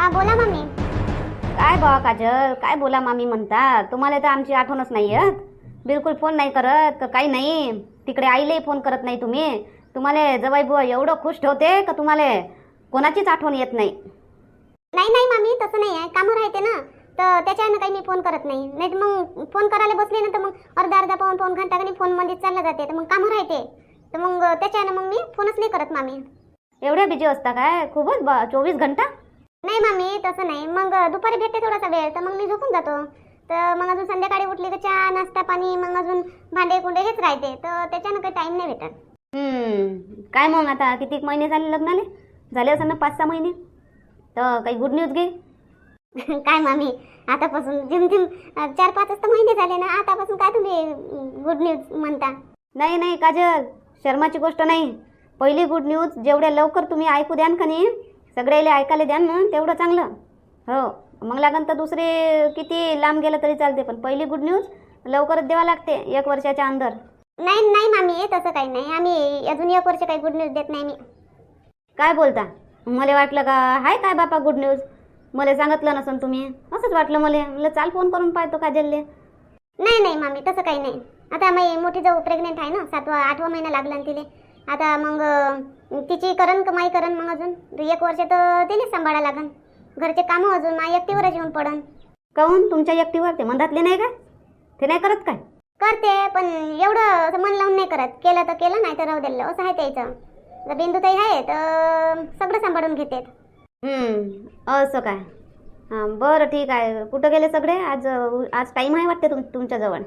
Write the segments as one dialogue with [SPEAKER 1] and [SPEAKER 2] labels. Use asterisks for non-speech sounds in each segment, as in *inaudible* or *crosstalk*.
[SPEAKER 1] हा बोला मम्मी
[SPEAKER 2] काय बा काजल काय बोला मामी म्हणता? तुम्हाला तर आमची आठवणच नाही येत बिलकुल फोन नाही करत का काही नाही. तिकडे आईलाही फोन करत नाही तुम्ही. तुम्हाला जवाई बुवा एवढं खुश ठेवते का तुम्हाला? कोणाचीच आठवण येत नाही.
[SPEAKER 1] नाही नाही मामी तसं नाही आहे कामं राहते ना. तर त्याच्यानं काही मी फोन करत नाही. नाही तर मग फोन करायला बसले ना तर मग अर्धा अर्धा पाऊन पाऊन घंटा काही फोनमध्ये चालला जाते. तर मग कामं राहते. तर मग त्याच्यानं मग मी फोनच नाही करत मामी.
[SPEAKER 2] एवढ्या बिजी असता काय? खूपच बा चोवीस घंटा?
[SPEAKER 1] नाही मामी तसं नाही. मग दुपारी भेटते थोडासा वेळ तर मग मी झोपून जातो. तर मग अजून संध्याकाळी उठली तर चहा नाश्ता पाणी मग अजून भांडे कुंडे हेच राहते. तर त्याच्यानं काही टाईम नाही भेटत.
[SPEAKER 2] हम्म, काय मग आता? किती महिने झाले लग्नाले? झाले असं ना पाच सहा महिने? तर काही गुड न्यूज घे. *laughs*
[SPEAKER 1] काय मामी? आतापासून जिम जिम चार पाच तर महिने झाले ना. आतापासून काय तुम्ही गुड न्यूज म्हणता?
[SPEAKER 2] नाही नाही काजल. शर्माची गोष्ट नाही. पहिली गुड न्यूज जेवढ्या लवकर तुम्ही ऐकू द्यान का नाही सगळ्याला ऐकायला द्यान ना तेवढं चांगलं. हो मग लागन तर दुसरे किती लांब गेलं तरी चालते पण पहिली गुड न्यूज लवकरच द्यावा लागते एक वर्षाच्या अंदर.
[SPEAKER 1] नाही नाही मामी तसं काही नाही. आम्ही अजून एक वर्ष काही गुड न्यूज देत नाही मी.
[SPEAKER 2] काय बोलता? मला वाटलं का हाय काय बापा गुड न्यूज मला सांगितलं नसन तुम्ही. असंच वाटलं मला. म्हणलं चाल फोन करून पाहतो काजलले
[SPEAKER 1] नाही नाही मामी तसं काही नाही. आता मी मोठी जाऊ प्रेग्नेंट आहे ना सातवा आठवा महिना लागला तिले. आता मग तिची करण कमाई करण मग अजून? एक वर्ष तर तिनेच सांभाळा लागन. घरचे कामं अजून मा एकटीवरच येऊन पडन.
[SPEAKER 2] काहून? तुमच्या एकटीवर? ते मंदातले नाही काय ते नाही करत काय?
[SPEAKER 1] करते पण एवढं असं मन लावून नाही करत. केलं तर केलं नाही तर राहू दिलं असं आहे त्याचं. जर बिंदुताई आहे तर सगळं सांभाळून घेते
[SPEAKER 2] असं काय? हां बरं ठीक आहे. कुठं गेले सगळे? आज आज टाईम आहे वाटते तुम तुमच्याजवळ.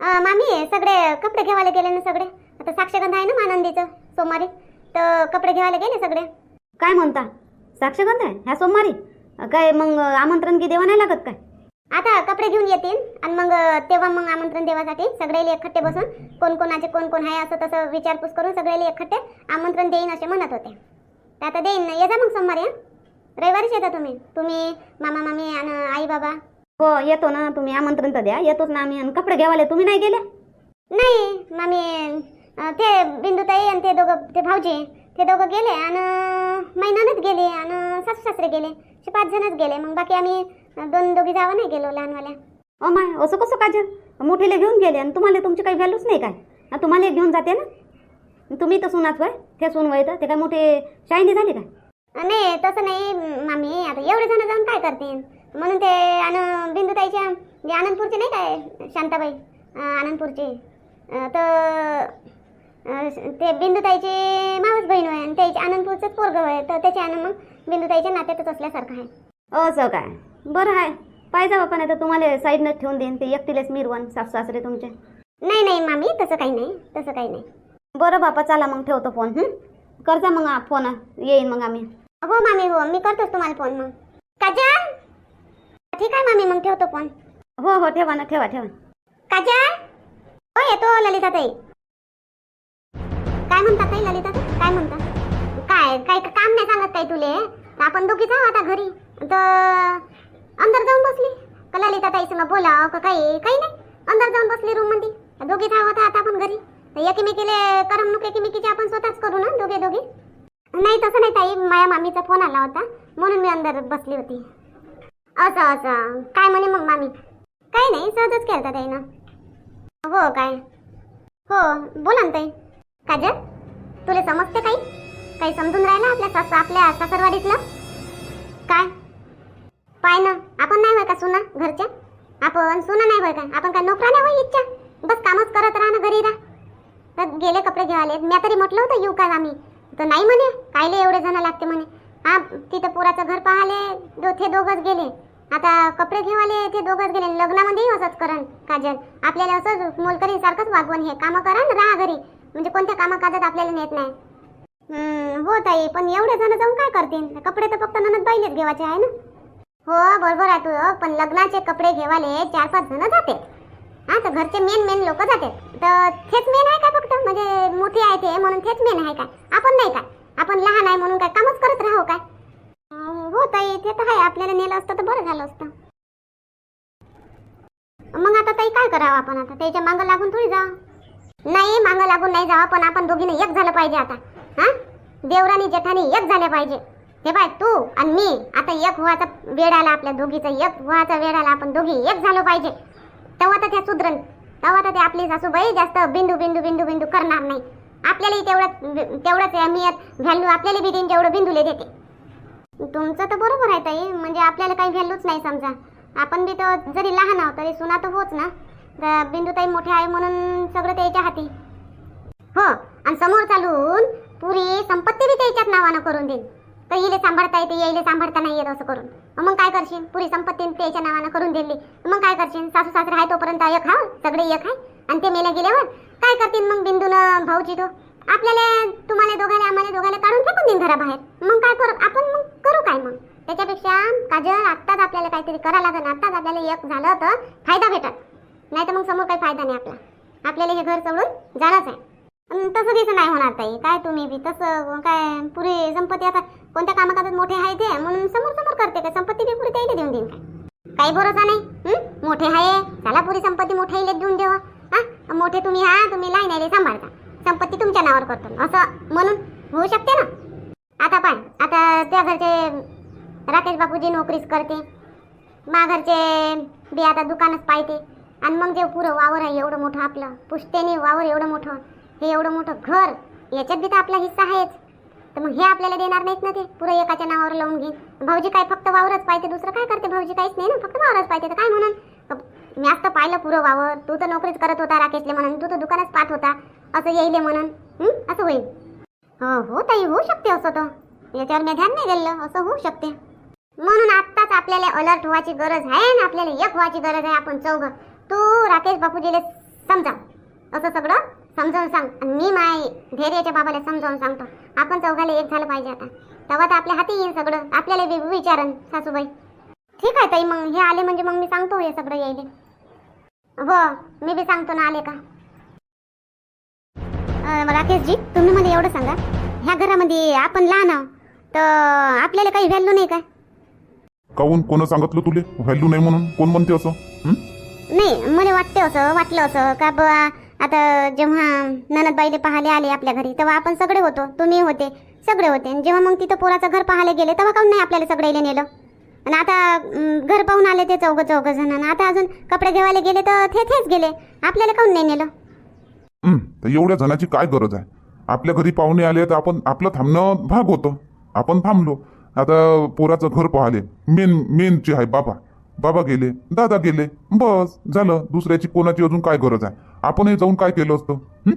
[SPEAKER 1] मामी सगळे कपडे घेवायला गेले ना सगळे? आता साक्षगंध आहे ना आनंदीचं सोमवारी? तर कपडे घेवायला गेले सगळे?
[SPEAKER 2] काय म्हणता? साक्षगंध आहे? ह्या सोमवारी? काय मग आमंत्रण की देवा नाही लागत काय?
[SPEAKER 1] आता कपडे घेऊन येतील आणि मग तेव्हा मग आमंत्रण देवासाठी सगळेले एकखट्टे बसून कोण कोणाचे कोण कोण आहे असं तसं विचारपूस करून सगळेले एकखट्टे आमंत्रण देईन असे म्हणत होते. तर आता देईन ना ये जा मग सोमवारी हं? रविवारीच येता तुम्ही. तुम्ही मामा मामी आणि आई बाबा?
[SPEAKER 2] हो येतो ना. तुम्ही आमंत्रण तर द्या. येतोच ना आम्ही. आणि कपडे घ्यावाले तुम्ही नाही गेले?
[SPEAKER 1] नाही मामी ते बिंदुताई आणि ते दोघं ते भाऊजी ते दोघं गेले आणि महिन्यानंच गेले आणि सासू सासरे गेले. असे पाच जणच गेले. मग बाकी आम्ही दोन दोघी जावं नाही गेलो लहानवाल्या.
[SPEAKER 2] ओ माय असं कसं काजल? मोठेले घेऊन गेले आणि तुम्हाला तुमची काही व्हॅल्यूच नाही काय? तुम्हाला घेऊन जाते ना? तुम्ही तर सुनाच वय ते सून वय तर ते काय मोठे शायनी झाली काय?
[SPEAKER 1] नाही तसं नाही मामी. आता एवढे जण जाऊन काय करतील? म्हणून ते आन बिंदुताईच्या जे आनंदपूरचे नाही काय शांताबाई आनंदपूरचे तर ते बिंदुताईची मावस बहीण होय आणि त्याची आनंदपूरचंच पोरगं होय. तर त्याच्या आनंद मग बिंदुताईच्या नात्यातच असल्यासारखं आहे.
[SPEAKER 2] असं काय? बरं आहे. पाहिजे बापा नाही तर तुम्हाला साईडनं ठेवून देईन ते एकटीलेच मिरवण सासू सासरे तुमचे.
[SPEAKER 1] नाही नाही मामी तसं काही नाही. तसं काही नाही.
[SPEAKER 2] बरं बापा चला मग ठेवतो फोन? करजा मग फोन येईन मग आम्ही.
[SPEAKER 1] हो मामी हो मी करतोच तुम्हाला फोन मग. काजल? ठीक आहे मामी मग ठेवतो फोन
[SPEAKER 2] हो हो ठेवा ना ठेवा ठेवा.
[SPEAKER 1] काजल? हो येतो ललिता ताई काय म्हणता ताई ललिता? काय म्हणता? काय काय काम नाही सांगत काय तुले. आपण दोघीच आहोत आता घरी. तर अंदर जाऊन बसली. का ललिता ताई संग बोला का काही? काही नाही. अंदर जाऊन बसली रूममध्ये दोघीच आहोत आता आपण घरी. एकमेकीले करमणूक एकमेकीची आपण स्वतःच करू ना दोघे दोघे? नाही तसं नाही ताई. माझ्या मामीचा फोन आला होता. म्हणून मी अंदर बसली होती. असं असं. काय म्हणे मग मामी? काही नाही सहजच केलता ताईनं. हो काय? हो बोला ना ताई. काजल? तुला समजते काही? काही समजून राहिलं आपल्या सास आपल्या सासरवाडीतलं? काय? पाय ना आपण नाही होय का सुना घरच्या आपण सुना नाही होय का? आपण काय नोकरा नाही होय इच्छा? बस कामच करत राहा ना घरी राहा. तर गेले कपडे घ्यायला मी तरी म्हटलं होतं येऊ का आम्ही? तर नाही म्हणे. कायले एवढे जण लागते म्हणे. हा तिथं पोराचं घर पाहाले दो ते दोघंच गेले. आता कपडे घेवाले ते दोघंच गेले. लग्नामध्येही असंच करण काजल. आपल्याला असंच मोलकरीसारखंच वागवण हे. कामं करा ना राहा घरी. म्हणजे कोणत्या कामाकाजात आपल्याला नेत नाही. हो ताई पण एवढे जण जाऊन काय करतील? कपडे तर फक्त ननद बाईलेच घेवायचे आहे ना. हो बरोबर आहे तू हो, पण लग्नाचे कपडे घेवाले चार पाच जण जाते. हा तर घरचे मेन मेन लोक जाते. तर थेच मेन आहे का फक्त? म्हणजे मोठी आहे ते म्हणून थेच मेन आहे काय आपण नाही काय आपण लहान आहे म्हणून काय कामच करत राहू काय हो ताई ते तर आहे आपल्याला नेलं असतं तर बरं झालं असतं. मग आता ताई काय करावं आपण? आता त्याच्या मागं लागून थोडी जा नाही मागं लागून नाही जावं पण आपण दोघीने एक झालं पाहिजे आता. हा? देवरानी जेठानी एक झाले पाहिजे. हे बाय तू आणि मी आता एक व्हायचा वेळ आला आपल्या दोघीचा एक व्हायचा वेळ आला आपण दोघी एक झालो पाहिजे. तेव्हा तर त्या सुधरण तेव्हा तर ते आपली सासूबाई जास्त बिंदू बिंदू बिंदू बिंदू करणार नाही. आपल्यालाही तेवढं तेवढंच अहमियत व्हॅल्यू आपल्याला बी देईन जेवढं बिंदूले देते. तुमचं तर बरोबर आहे ताई म्हणजे आपल्याला काही व्हॅल्यूच नाही समजा. आपण बी तर जरी लहान आहोत तरी सुना तर होच ना. बिंदुताई मोठे आहे म्हणून सगळं त्याच्या हाती. हो आणि समोर चालून पुरी संपत्ती बी त्याच्याच नावानं करून देईन. तर येले सांभाळता येते येईले सांभाळता नाही येत असं करून. मग काय करशील? पुरी संपत्ती त्याच्या नावानं करून दिली. मग काय करशील? सासू सासरे आहे तोपर्यंत एक हा? सगळे एक आहे? आणि ते मेल्या गेल्यावर काय करतील मग बिंदून भाऊची तो? आपल्याला तुम्हाला दोघाला आम्हाला दोघाला काढून फेकून देईन घराबाहेर. मग काय करू? आपण मग करू काय मग? त्याच्यापेक्षा काजल आत्ताच आपल्याला काहीतरी करावं लागेल आत्ताच आपल्याला एक झालं तर फायदा भेटत नाही तर मग समोर काही फायदा नाही आपला. आपल्याला हे घर सोडून जाणंच आहे. तसं दिसं नाही होणार ताई. काय तुम्ही बी तसं काय पुरे संपत्ती आता कोणत्या कामाकाजात मोठे आहे ते म्हणून समोर समोर करते काय संपत्ती बी पुरी त्याला देऊन देईन काय? काही भरोसा नाही. मोठे आहे. चला पुरी संपत्ती मोठ्याला देऊन देवा हा? मोठे तुम्ही हा तुम्ही लहान सांभाळता. संपत्ती तुमच्या नावावर करतो. असं म्हणून होऊ शकते ना? आता पाय. आता त्या घरचे राकेश बापूजी नोकरीच करते. मा घरचे बी आता दुकानच पाहते. आणि मग जे पुरं वावर आहे एवढं मोठं आपलं. पुष्टेने वावर एवढं मोठं. हे एवढं मोठं घर. याच्यात बी तर आपला हिस्सा आहेच. तर मग हे आपल्याला देणार नाहीत ना ते? पुरं एकाच्या नावावर लावून घेईन. भाऊजी काय फक्त वावरच पाहिजे दुसरं काय करते? भाऊजी काहीच नाही ना? फक्त वावरच पाहिजे तर काय म्हणून? मी आज तर पाहिलं पुरं वावर. तू तर नोकरीच करत होता राकेशले म्हणून. तू तर दुकानच पाहत होता. असं येईले म्हणून. असं होईल. हो हो ताई होऊ शकते असं तर. याच्यावर मी ध्यान नाही दिलं. असं होऊ शकते. म्हणून आत्ताच आपल्याला अलर्ट व्हायची गरज आहे ना? आपल्याला एक व्हायची गरज आहे. आपण चौघं तू राकेश बापूजीला समजा असं सगळं समजावून सांग. आणि मी माय धैर्याच्या बाबाला समजावून सांगतो. आपण चौघाला एक झालं पाहिजे आता. तेव्हा तर आपल्या हाती येईल सगळं. आपल्याला विचारन सासूबाई. ठीक आहे ताई मग हे आले म्हणजे मग मी सांगतो हे सगळं यायले. हो मी बी सांगतो ना आले का. राकेशजी तुम्ही मला एवढं सांगा. ह्या घरामध्ये आपण लहान आहोत तर आपल्याला काही व्हॅल्यू नाही काय?
[SPEAKER 3] काऊन कोण सांगितलं तुले? व्हॅल्यू नाही म्हणून? कोण म्हणते असं?
[SPEAKER 1] नाही मला वाटते असं वाटलं असं का बा आता जेव्हा ननदबाईले पाहायला आले आपल्या घरी तेव्हा आपण सगळे होतो तुम्ही होते सगळे होते. आणि जेव्हा मग तिथं पोराचं घर पाहायला गेले तेव्हा काऊन नाही आपल्याला सगळ्याला नेलं? आणि आता घर पाहून आले ते चौघं चौघं जण आणि आता अजून कपडे घेवायला गेले तर थे थेच गेले. आपल्याला काऊन नाही नेलं?
[SPEAKER 3] तर एवढ्या जणाची काय गरज आहे? आपल्या घरी पाहुणे आले तर आपण आपलं थांबणं भाग होतं. आपण थांबलो. आता पोराचं घर पाहिले. मेन मेनची आहे बाबा बाबा गेले दादा गेले बस झालं. दुसऱ्याची कोणाची अजून काय गरज आहे? आपणही जाऊन काय केलं असतं? हं?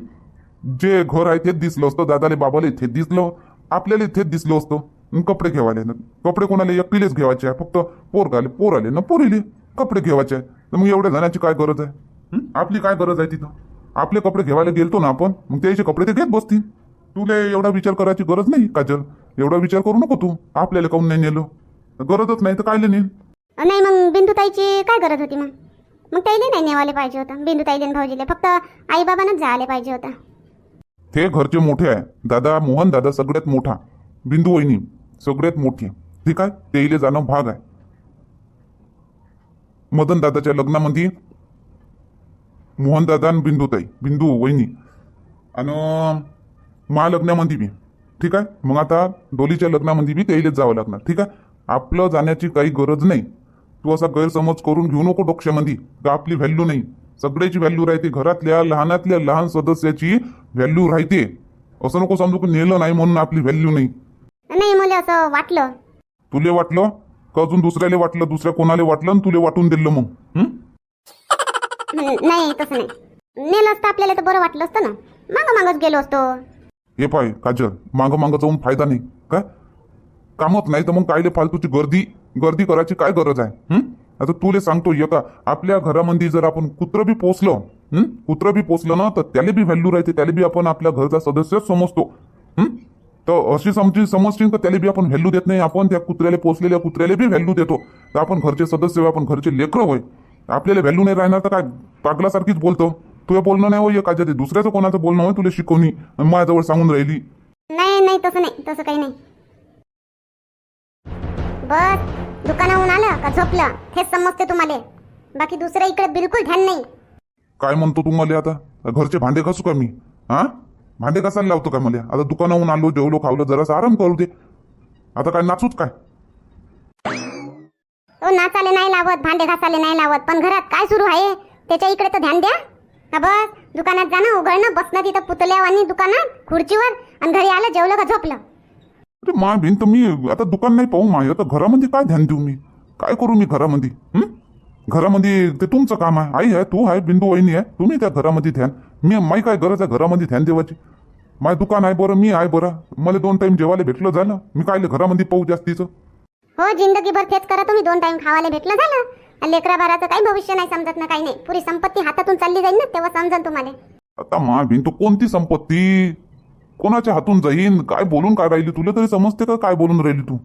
[SPEAKER 3] जे घर आहे तेच दिसलं असतं. दादाले बाबाला इथे दिसलं. आपल्याला इथेच दिसलं असतं. अन कपडे घेवाले ना. कपडे कोणाला? एकटीलेच घ्यायचे आहे. फक्त पोर आले पोर आले ना. पोरीले कपडे घेवायचे आहे. तर मग एवढ्या जाण्याची काय गरज आहे? हं? आपली काय गरज आहे तिथं? आपले कपडे घेवायला गेलतो ना आपण मग त्याचे कपडे ते घेत बसतील. तुला एवढा विचार करायची गरज नाही काजल. एवढा विचार करू नको तू. आपल्याला काऊन नाही नेलं? गरजच नाही तर कायले नेल?
[SPEAKER 1] नाही मग बिंदुताईची काय गरज होती मग? मग त्याईले नाही नेवाले पाहिजे होतं. बिंदुताईले आणि भाऊजीले. फक्त आई बाबांना जायला पाहिजे होतं.
[SPEAKER 3] ते घरचे मोठे आहे. दादा मोहन दादा सगळ्यात मोठा. बिंदू वहिनी सगळ्यात मोठी. ठीक आहे? तेईले जाणं भाग आहे. मदन दादाच्या लग्नामध्ये मोहन दादा आणि बिंदूताई बिंदू वहिनी. आणि महालग्नामध्ये बी. ठीक आहे? मग आता डोलीच्या लग्नामध्ये बी त्याईलेच जावं लागणार. ठीक आहे? आपलं जाण्याची काही गरज नाही. तू असा गैरसमज करून घेऊ नको डोक्यामध्ये. का आपली व्हॅल्यू नाही. सगळ्याची व्हॅल्यू राहते घरातल्या लहानातल्या लहान सदस्याची व्हॅल्यू राहते. असं नको समजू की नेलं नाही म्हणून आपली व्हॅल्यू नाही.
[SPEAKER 1] नाही मला असं वाटलं.
[SPEAKER 3] तुले वाटलं? का अजून दुसऱ्याला वाटलं? दुसऱ्या कोणाला वाटलं? आणि तुले वाटून दिलं मग. हं?
[SPEAKER 1] नाही तसं नाही. नेलं असतं आपल्याला तर बरं वाटलं असतं ना. मागं मागच गेलो असतो.
[SPEAKER 3] हे पाय काजल. मागं मागं जाऊन फायदा नाही. काय? कामच नाही तर मग कायले फालतूची गर्दी? गर्दी करायची काय गरज आहे? आता तुले सांगतो एका आपल्या घरामध्ये जर आपण कुत्रं बी पोचलं कुत्रं कुत्र बी पोचलं ना तर त्याला बी व्हॅल्यू राहते त्याला बी आपण आपल्या घरचा सदस्य समजतो. तर अशी समजी समजते तर त्याला बी आपण व्हॅल्यू देत नाही. आपण त्या कुत्र्याला पोचलेल्या कुत्र्याला बी व्हॅल्यू देतो. तर आपण घरचे सदस्य होय, आपण घरचे लेकरं होय. आपल्याला व्हॅल्यू नाही राहणार तर काय पागलासारखीच बोलतो. तुझं बोलणं नाही होय काय ते दुसऱ्याचं कोणाचं बोलणं होय तुला शिकवणी. माझ्याजवळ सांगून राहिली.
[SPEAKER 1] नाही नाही तसं नाही तसं काही नाही. बस दुकानाहून आलं का झोपलं? हेच समजते तुम्हाला. बाकी दुसऱ्या इकडे बिलकुल ध्यान नाही.
[SPEAKER 3] काय म्हणतो तू मला आता? घरचे भांडे घासू का मी? हा? भांडे घासायला लावतो का मला? आता दुकानाहून आलो जेवलो खावलो जरासा आराम करू दे. आता काय नाचूच काय?
[SPEAKER 1] तो नाचाले नाही लावत भांडे घासाले नाही लावत. पण घरात काय सुरू आहे? त्याच्या इकडे तर ध्यान द्या. हा बस दुकानात जाणं उघडणं बसणं तिथं पुतल्यावानी दुकानात खुर्चीवर आणि घरी आलं जेवलं का झोपलं?
[SPEAKER 3] अरे मा भिंत मी आता दुकान नाही पाहू माय. आता घरामध्ये काय ध्यान देऊ मी? काय करू मी घरामध्ये? घरामध्ये ते तुमचं काम आहे. आई आहे तू आहे बिंदू वहिनी आहे. तुम्ही त्या घरामध्ये ध्यान. मी माई काय गरज आहे घरामध्ये ध्यान देवाची? माय दुकान आहे बरं मी आहे बरं. मला दोन टाइम जेवायला भेटलं झालं. मी काय घरामध्ये पाहू जास्तीचं?
[SPEAKER 1] हो जिंदगीभर तेच करा तुम्ही. दोन टाइम खावायला भेटलं झालं. आणि लेकरा बाराचं काही भविष्य नाही समजत ना काही नाही. पुरी संपत्ती हातातून चालली जाईल ना तेव्हा समजन तुम्हाला.
[SPEAKER 3] आता मा भिंत कोणती संपत्ती? कोणाच्या हातून जाईन? काय बोलून काय राहिली तुला तरी समजते का काय बोलून राहिली तू?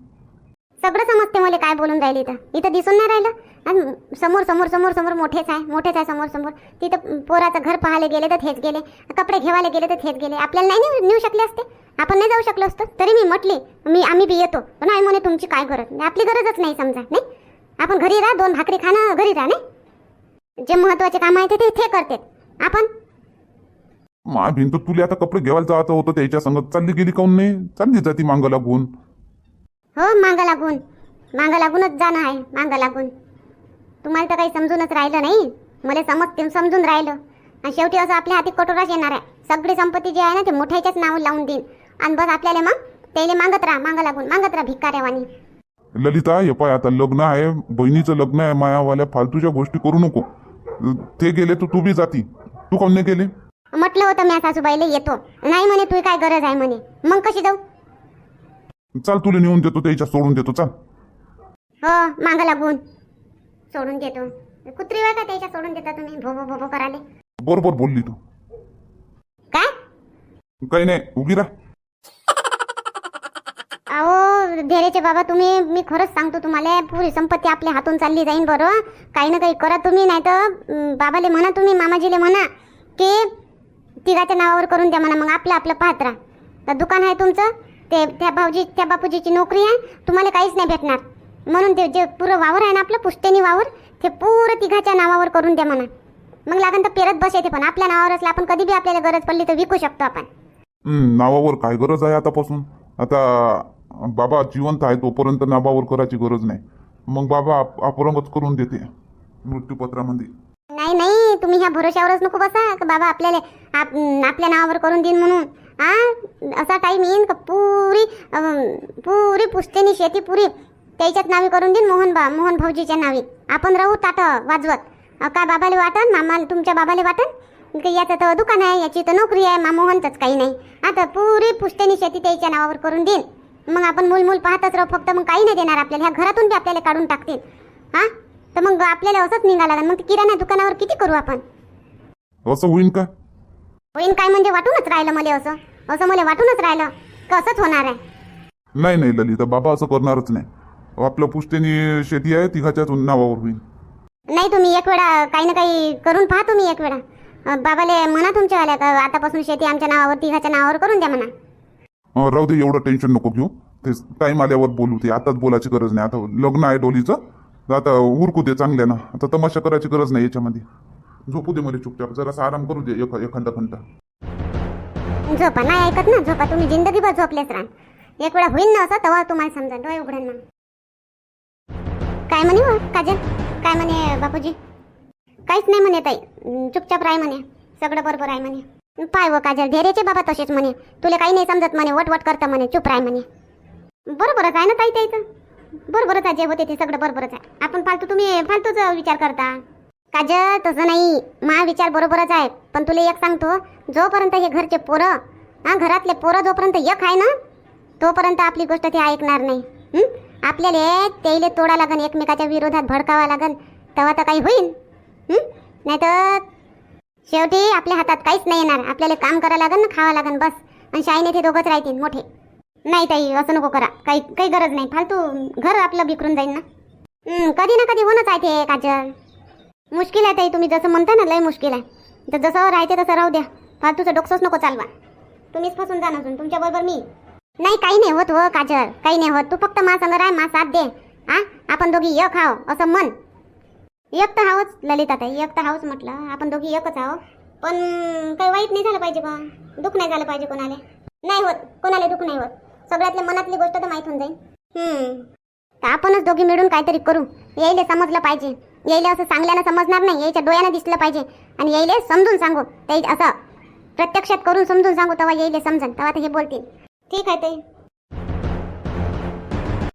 [SPEAKER 1] सगळं समजते मला काय बोलून राहिले इथं. इथं दिसून नाही राहिलं. आणि समोर समोर समोर समोर मोठेच आहे मोठेच आहे समोर समोर. तिथं पोराचं घर पाहायला गेले तर थेच गेले. कपडे घेवायला गेले तर थेच गेले. आपल्याला नाही नेऊ- नेऊ शकले असते. आपण नाही जाऊ शकलो असतो. तरी मी म्हटली मी आम्ही बी येतो. पण आई म्हणे तुमची काय गरज? नाही आपली गरजच नाही समजा नाही? आपण घरी राहा दोन भाकरी खाणं घरी राहा नाही? जे महत्त्वाचे काम आहे ते ते- ते करते. आपण
[SPEAKER 3] मा भिंत तुला आता कपडे घ्यायला जायचं होतं त्याच्या संगत चालली गेली काऊन नाही? चालली जाती मागं लागून.
[SPEAKER 1] हो मागं लागून. मागं लागूनच जाणं आहे मागं लागून. तुम्हाला तर काही समजूनच राहिलं नाही. मला समजते समजून राहिलं. आणि शेवटी असं आपल्या हाती कटोराच येणार आहे. सगळी संपत्ती जी आहे ना ते मोठ्याच्याच नाव लावून देईन. आणि बस आपल्याला मग त्याला मागत राहा मागं लागून मागत राहा भिकाऱ्यावानी.
[SPEAKER 3] ललिता हे पाय आता लग्न आहे. बहिणीचं लग्न आहे. मायावाल्या फालतूच्या गोष्टी करू नको. ते गेले तर तू बी जाती. तू नाही गेले?
[SPEAKER 1] म्हटलं होतं मी सासूबाईला येतो. नाही म्हणे तुझी काय गरज आहे म्हणे. मग कशी जाऊ?
[SPEAKER 3] चाल तुला नेऊन देतो त्याच्या सोडून देतो चाल.
[SPEAKER 1] हो मागं लागून. सोडून देतो. कुत्री का त्याच्या सोडून देता तुम्ही? भो भो कराले.
[SPEAKER 3] बरोबर बोलली तू.
[SPEAKER 1] काय?
[SPEAKER 3] काही नाही उगी राह.
[SPEAKER 1] अहो धैर्याचे बाबा तुम्ही मी खरंच सांगतो तुम्हाला पुरी संपत्ती आपल्या हातून चालली जाईन बरं. काही ना काही करा तुम्ही नाही तर बाबाले म्हणा तुम्ही मामाजीले म्हणा की तिघाच्या नावावर करून द्या म्हणा मग आपलं आपलं पाहत राहा. तर दुकान आहे तुमचं ते त्या भाऊजी त्या बापूजीची नोकरी आहे तुम्हाला काहीच नाही भेटणार. म्हणून ते जे पुरं वावर आहे ना आपलं पुष्टेनी वावर ते पुरं तिघाच्या नावावर करून द्या म्हणा. मग लागन तर पेरत बस येते पण आपल्या नावावर असलं आपण कधी बी आपल्याला गरज पडली तर विकू शकतो आपण.
[SPEAKER 3] हं, नावावर काय गरज आहे आतापासून? आता बाबा जिवंत आहे तोपर्यंत नावावर करायची गरज नाही. मग बाबा आप- अपरंगच करून देते मृत्यूपत्रामध्ये.
[SPEAKER 1] तुम्ही ह्या भरोश्यावरच नको बसा का बाबा आपल्याला आप, आपल्या नावावर करून देईन म्हणून. हा असा टाईम येईन का पुरी पुरी पुस्तेनी शेती पुरी त्याच्यात नावी करून देईन मोहन बा मोहन भाऊजीच्या नावी. आपण राहू ताट वाजवत. का काय बाबाले वाटन मामा तुमच्या बाबाले वाटन की याचं तर दुकान आहे याची तर नोकरी आहे मा मोहनचंच काही नाही. आता पुरी पुस्तेनी शेती त्याच्या नावावर करून देईन. मग आपण मूल पाहतच राहू फक्त मग काही नाही देणार आपल्याला. ह्या घरातून बी आपल्याला काढून टाकतील. हा? तर मग आपल्याला असंच निघा लागेल. मग ते किराणा दुकानावर किती करू आपण?
[SPEAKER 3] असं होईन का?
[SPEAKER 1] होईन काय म्हणजे वाटूनच राहिलं मला असं? असं मला वाटूनच राहिलं. कसंच होणार आहे?
[SPEAKER 3] नाही नाही ललिता बाबा असं करणारच नाही. आपलं पुष्टेनी शेती आहे तिघाच्याच नावावर होईल
[SPEAKER 1] नाही तुम्ही एक वेळा काही ना काही करून पहा तुम्ही एक वेळा. अं, बाबाले म्हणा तुमच्या आल्या का आतापासून शेती आमच्या नावावर तिघाच्या नावावर करून द्या म्हणा.
[SPEAKER 3] अं, राहू दे एवढं टेन्शन नको घेऊ. ते टाईम आल्यावर बोलू ते. आताच बोलायची गरज नाही. आता लग्न आहे डोलीचं. आता उरकू दे चांगल्यानं आता तमाशा करायची गरज नाही याच्यामध्ये. झोपू दे मला चुपचाप. जरासा आराम करू दे एखादा घंटा.
[SPEAKER 1] झोपा. नाही ऐकत ना झोपा. तुम्ही जिंदगीभर झोपलेच राहा. एक वेळा होईल ना असं तेव्हा तुम्हाला समजा डोळे उघडेन ना. काय म्हणे हो काजल? काय म्हणे बापूजी? काहीच नाही म्हणे ताई. चुपचाप राय म्हणे. सगळं बरोबर आहे म्हणे. पाय व काजल धैर्याचे बाबा तसेच म्हणे. तुला काही नाही समजत म्हणे वटवट करता म्हणे चुप राय म्हणे. बरोबरच आहे ना ताई त्याचं बरोबरच आहे जे होते ते सगळं बरोबरच आहे. आपण फालतू तुम्ही फालतूच विचार करता. काजल तसं नाही. मा विचार बरोबरच आहे. पण तुला एक सांगतो जोपर्यंत हे घरचे पोरं हां घरातले पोरं जोपर्यंत एक आहे ना तोपर्यंत आपली गोष्ट ते ऐकणार नाही. आपल्याला त्याला तोडा लागन एकमेकाच्या विरोधात भडकावा लागन तेव्हा तर काही होईल नाही तर शेवटी आपल्या हातात काहीच नाही येणार. आपल्याला काम करावं लागन ना खावं लागन बस. आणि शाईने ते दोघंच राहतील मोठे. नाही ताई असं नको करा. काही काही गरज नाही. फालतू घर आपलं बिकरून जाईल ना. कधी ना कधी होणंच आहे ते काजल. मुश्किल आहे ताई तुम्ही जसं म्हणता ना लय मुश्किल आहे. तर जसं राहते तसं राहू द्या. फालतूचं डोक्सच नको चालवा. तुम्हीच फसून जा नसून तुमच्याबरोबर मी. नाही काही नाही होत हो काजल. काही नाही होत. तू फक्त मा संग राह मा साथ दे. हा? आपण दोघी एक हाव असं मन एक तर हावच ललिता ताई एक तर हावच म्हटलं. आपण दोघी एकच आहो. पण काही वाईट नाही झालं पाहिजे बा. दुःख नाही झालं पाहिजे कोणाला. नाही होत. कोणाला दुःख नाही होत. सगळ्यातले मनातली गोष्ट तर माहीत होऊन जाईल हम्म. तर आपणच दोघी मिळून काहीतरी करू. यायले समजलं पाहिजे. यायले असं सांगल्यानं समजणार नाही. यायच्या डोळ्यानं दिसलं पाहिजे. आणि यायले समजून सांगू. ते असं प्रत्यक्षात करून समजून सांगू. तेव्हा यायले समजन. तेव्हा ते हे बोलतील. ठीक आहे ते